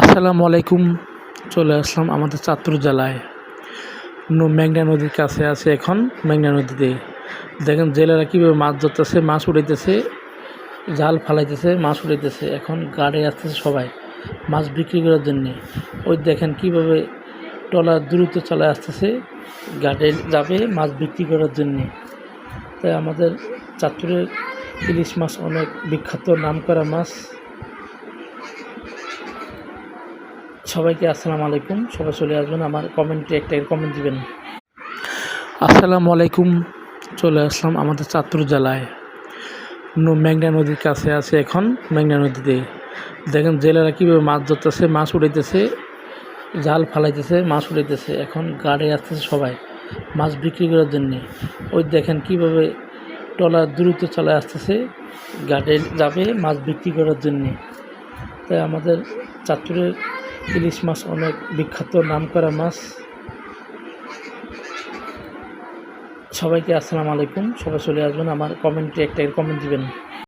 আসসালামু আলাইকুম, চলে আসলাম আমাদের চাঁদপুর জেলায়। মেঘনা নদীর কাছে আছে এখন মেঘনা নদীতে। দেখেন জেলেরা কীভাবে মাছ ধরতেছে, মাছ উড়াইতেছে, জাল ফালাইতেছে, মাছ উড়াইতেছে। এখন গাড়ি আসতেছে সবাই মাছ বিক্রি করার জন্যে। ওই দেখেন কীভাবে ট্রলার দ্রুত চলে আসতেছে, গাড়ি যাবে মাছ বিক্রি করার জন্যে। তাই আমাদের চাঁদপুরের ইলিশ মাছ অনেক বিখ্যাত, নামকরা মাছ। সবাইকে আসসালামু আলাইকুম। সবাই চলে আসবেন আমার কমেন্টে, একটা কমেন্ট দিবেন। আসসালামু আলাইকুম। চলে আসলাম আমাদের চাঁদপুর জেলায় মেঘনা নদীর কাছে আছে এখন মেঘনা নদীতে। দেখেন জেলেরা কীভাবে মাছ ধরতেছে, মাছ উড়াইতেছে, জাল ফালাইতেছে, মাছ উড়াইতেছে। এখন গাড়ি আসতেছে সবাই মাছ বিক্রি করার জন্যে। ওই দেখেন কীভাবে ট্রলার দ্রুত চলে আসতেছে, গাড়ি যাবে মাছ বিক্রি করার জন্যে। তাই আমাদের চাঁদপুরের ইলিশ মাছ অনেক বিখ্যাত নাম করা মাছ। সবাইকে আসসালামু আলাইকুম। সবাই চলে আসবেন, আমার কমেন্টে একটা কমেন্ট দিবেন।